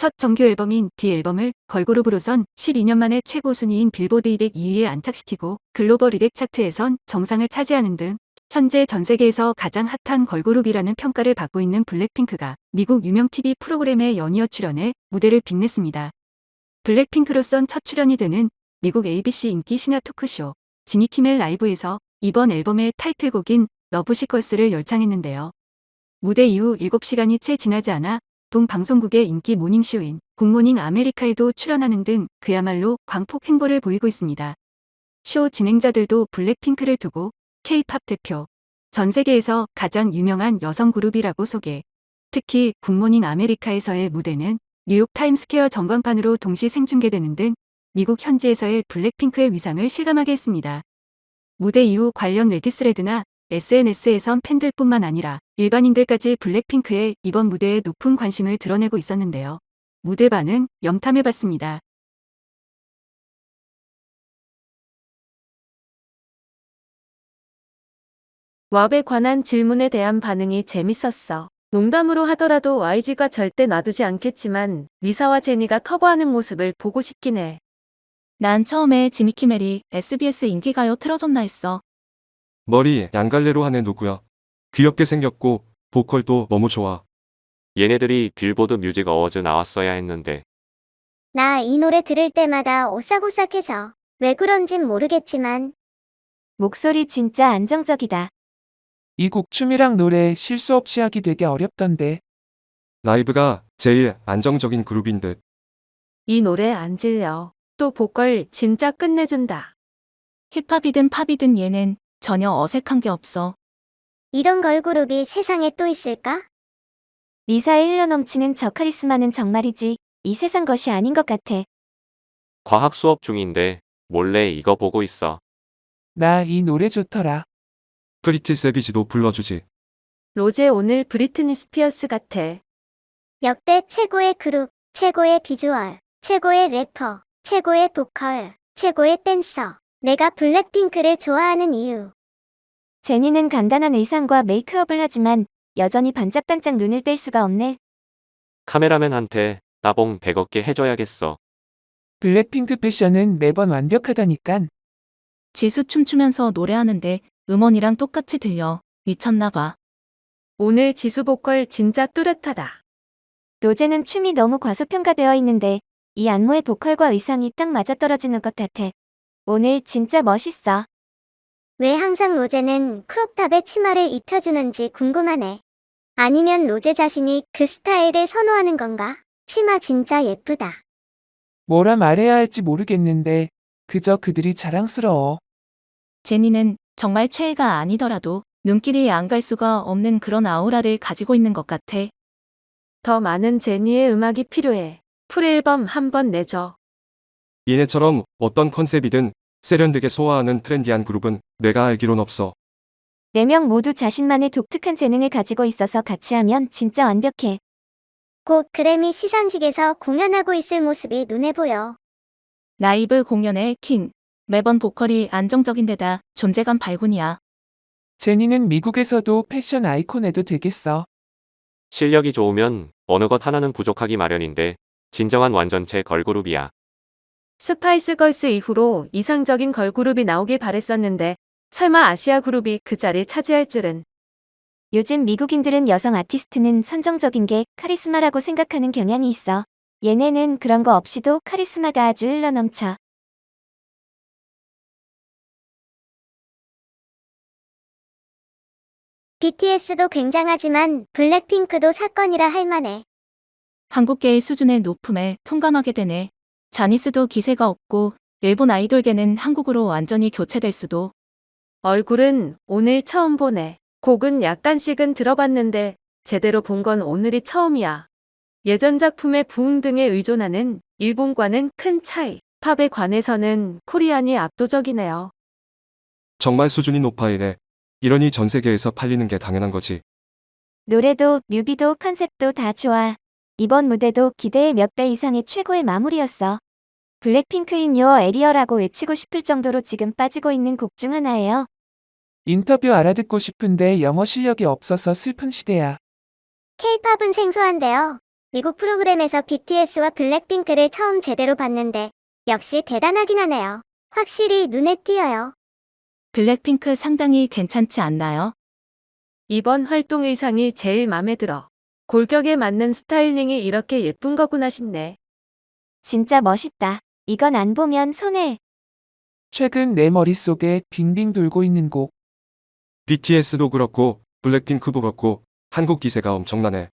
첫 정규 앨범인 디 앨범을 걸그룹으로선 12년 만에 최고 순위인 빌보드 200 2위에 안착시키고 글로벌 200 차트에선 정상을 차지하는 등 현재 전 세계에서 가장 핫한 걸그룹이라는 평가를 받고 있는 블랙핑크가 미국 유명 TV 프로그램에 연이어 출연해 무대를 빛냈습니다. 블랙핑크로선 첫 출연이 되는 미국 ABC 인기 심야 토크쇼 지미 키멜 라이브에서 이번 앨범의 타이틀곡인 러브 시컬스를 열창했는데요. 무대 이후 7시간이 채 지나지 않아 동 방송국의 인기 모닝쇼인 굿모닝 아메리카에도 출연하는 등 그야말로 광폭 행보를 보이고 있습니다. 쇼 진행자들도 블랙핑크를 두고 K-팝 대표, 전 세계에서 가장 유명한 여성 그룹이라고 소개. 특히 굿모닝 아메리카에서의 무대는 뉴욕 타임스퀘어 전광판으로 동시 생중계되는 등 미국 현지에서의 블랙핑크의 위상을 실감하게 했습니다. 무대 이후 관련 레디스레드나 SNS에선 팬들뿐만 아니라 일반인들까지 블랙핑크의 이번 무대에 높은 관심을 드러내고 있었는데요. 무대 반응 염탐해봤습니다. 왑에 관한 질문에 대한 반응이 재밌었어. 농담으로 하더라도 YG가 절대 놔두지 않겠지만 리사와 제니가 커버하는 모습을 보고 싶긴 해. 난 처음에 지미 키멜이 SBS 인기가요 틀어줬나 했어. 머리 양갈래로 한애 누구야? 귀엽게 생겼고 보컬도 너무 좋아. 얘네들이 빌보드 뮤직 어워즈 나왔어야 했는데 나 이 노래 들을 때마다 오싹오싹해져. 왜 그런진 모르겠지만 목소리 진짜 안정적이다. 이 곡 춤이랑 노래 실수 없이 하기 되게 어렵던데. 라이브가 제일 안정적인 그룹인 듯. 이 노래 안 질려. 또 보컬 진짜 끝내준다. 힙합이든 팝이든 얘는 전혀 어색한 게 없어. 이런 걸그룹이 세상에 또 있을까? 리사의 흘러 넘치는 저 카리스마는 정말이지 이 세상 것이 아닌 것 같아. 과학 수업 중인데 몰래 이거 보고 있어. 나 이 노래 좋더라. 프리티 세비지도 불러주지. 로제 오늘 브리트니 스피어스 같아. 역대 최고의 그룹, 최고의 비주얼, 최고의 래퍼, 최고의 보컬, 최고의 댄서. 내가 블랙핑크를 좋아하는 이유. 제니는 간단한 의상과 메이크업을 하지만 여전히 반짝반짝 눈을 뗄 수가 없네. 카메라맨한테 따봉 100억 개 해줘야겠어. 블랙핑크 패션은 매번 완벽하다니깐. 지수 춤추면서 노래하는데 음원이랑 똑같이 들려. 미쳤나 봐. 오늘 지수 보컬 진짜 뚜렷하다. 로제는 춤이 너무 과소평가되어 있는데 이 안무의 보컬과 의상이 딱 맞아떨어지는 것 같아. 오늘 진짜 멋있어. 왜 항상 로제는 크롭탑에 치마를 입혀주는지 궁금하네. 아니면 로제 자신이 그 스타일을 선호하는 건가? 치마 진짜 예쁘다. 뭐라 말해야 할지 모르겠는데 그저 그들이 자랑스러워. 제니는 정말 최애가 아니더라도 눈길이 안 갈 수가 없는 그런 아우라를 가지고 있는 것 같아. 더 많은 제니의 음악이 필요해. 풀 앨범 한 번 내줘. 얘네처럼 어떤 컨셉이든 세련되게 소화하는 트렌디한 그룹은 내가 알기론 없어. 네 명 모두 자신만의 독특한 재능을 가지고 있어서 같이 하면 진짜 완벽해. 곧 그래미 시상식에서 공연하고 있을 모습이 눈에 보여. 라이브 공연의 킹. 매번 보컬이 안정적인 데다 존재감 발군이야. 제니는 미국에서도 패션 아이콘에도 되겠어. 실력이 좋으면 어느 것 하나는 부족하기 마련인데 진정한 완전체 걸그룹이야. 스파이스 걸스 이후로 이상적인 걸그룹이 나오길 바랬었는데 설마 아시아 그룹이 그 자리 차지할 줄은. 요즘 미국인들은 여성 아티스트는 선정적인 게 카리스마라고 생각하는 경향이 있어. 얘네는 그런 거 없이도 카리스마가 아주 흘러넘쳐. BTS도 굉장하지만 블랙핑크도 사건이라 할 만해. 한국계의 수준의 높음에 통감하게 되네. 자니스도 기세가 없고 일본 아이돌계는 한국으로 완전히 교체될 수도. 얼굴은 오늘 처음 보네. 곡은 약간씩은 들어봤는데 제대로 본 건 오늘이 처음이야. 예전 작품의 부흥 등에 의존하는 일본과는 큰 차이. 팝에 관해서는 코리안이 압도적이네요. 정말 수준이 높아 얘네. 이러니 전 세계에서 팔리는 게 당연한 거지. 노래도 뮤비도 컨셉도 다 좋아. 이번 무대도 기대의 몇 배 이상의 최고의 마무리였어. 블랙핑크인 요 에리어라고 외치고 싶을 정도로 지금 빠지고 있는 곡 중 하나예요. 인터뷰 알아듣고 싶은데 영어 실력이 없어서 슬픈 시대야. 케이팝은 생소한데요. 미국 프로그램에서 BTS와 블랙핑크를 처음 제대로 봤는데 역시 대단하긴 하네요. 확실히 눈에 띄어요. 블랙핑크 상당히 괜찮지 않나요? 이번 활동 의상이 제일 맘에 들어. 골격에 맞는 스타일링이 이렇게 예쁜 거구나 싶네. 진짜 멋있다. 이건 안 보면 손해. 최근 내 머릿속에 빙빙 돌고 있는 곡. BTS도 그렇고 블랙핑크도 그렇고 한국 기세가 엄청나네.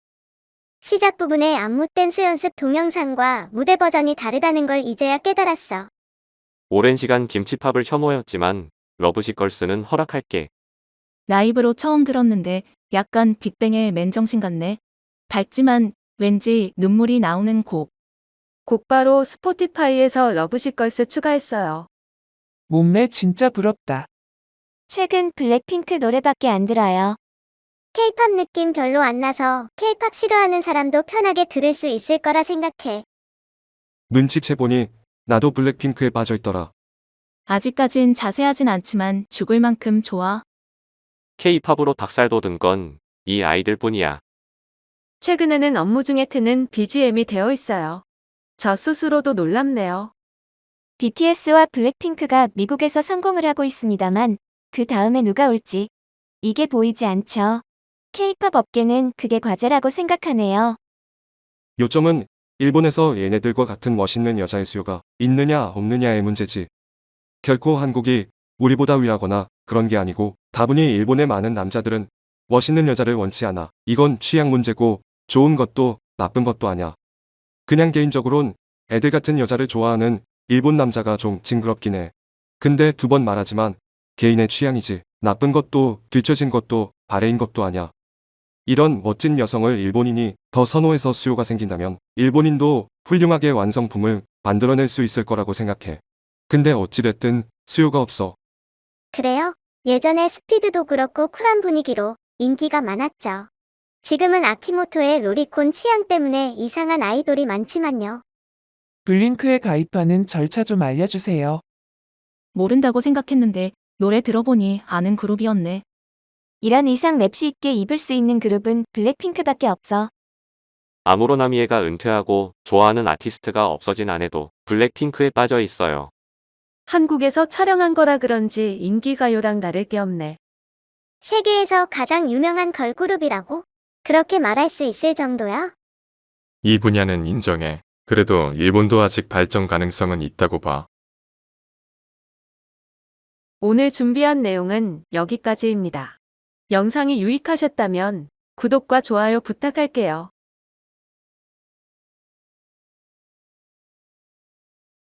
시작 부분의 안무 댄스 연습 동영상과 무대 버전이 다르다는 걸 이제야 깨달았어. 오랜 시간 김치팝을 혐오했지만 러브식 걸스는 허락할게. 라이브로 처음 들었는데 약간 빅뱅의 맨정신 같네. 밝지만 왠지 눈물이 나오는 곡. 곧바로 스포티파이에서 러브식 걸스 추가했어요. 몸매 진짜 부럽다. 최근 블랙핑크 노래밖에 안 들어요. K-팝 느낌 별로 안 나서 K-팝 싫어하는 사람도 편하게 들을 수 있을 거라 생각해. 눈치채 보니 나도 블랙핑크에 빠져있더라. 아직까진 자세하진 않지만 죽을 만큼 좋아. K-팝으로 닭살 돋은 건 이 아이들 뿐이야. 최근에는 업무 중에 트는 BGM이 되어 있어요. 저 스스로도 놀랍네요. BTS와 블랙핑크가 미국에서 성공을 하고 있습니다만 그 다음에 누가 올지 이게 보이지 않죠. K-팝 업계는 그게 과제라고 생각하네요. 요점은 일본에서 얘네들과 같은 멋있는 여자의 수요가 있느냐 없느냐의 문제지. 결코 한국이 우리보다 위하거나 그런 게 아니고 다분히 일본의 많은 남자들은 멋있는 여자를 원치 않아. 이건 취향 문제고 좋은 것도 나쁜 것도 아냐. 그냥 개인적으론 애들 같은 여자를 좋아하는 일본 남자가 좀 징그럽긴 해. 근데 두 번 말하지만 개인의 취향이지. 나쁜 것도 뒤처진 것도 바래인 것도 아냐. 이런 멋진 여성을 일본인이 더 선호해서 수요가 생긴다면 일본인도 훌륭하게 완성품을 만들어낼 수 있을 거라고 생각해. 근데 어찌됐든 수요가 없어. 그래요? 예전에 스피드도 그렇고 쿨한 분위기로 인기가 많았죠. 지금은 아키모토의 로리콘 취향 때문에 이상한 아이돌이 많지만요. 블링크에 가입하는 절차 좀 알려주세요. 모른다고 생각했는데 노래 들어보니 아는 그룹이었네. 이런 의상 맵시 있게 입을 수 있는 그룹은 블랙핑크밖에 없어. 아무로나미에가 은퇴하고 좋아하는 아티스트가 없어진 아내도 블랙핑크에 빠져 있어요. 한국에서 촬영한 거라 그런지 인기가요랑 다를 게 없네. 세계에서 가장 유명한 걸그룹이라고? 그렇게 말할 수 있을 정도야? 이 분야는 인정해. 그래도 일본도 아직 발전 가능성은 있다고 봐. 오늘 준비한 내용은 여기까지입니다. 영상이 유익하셨다면 구독과 좋아요 부탁할게요.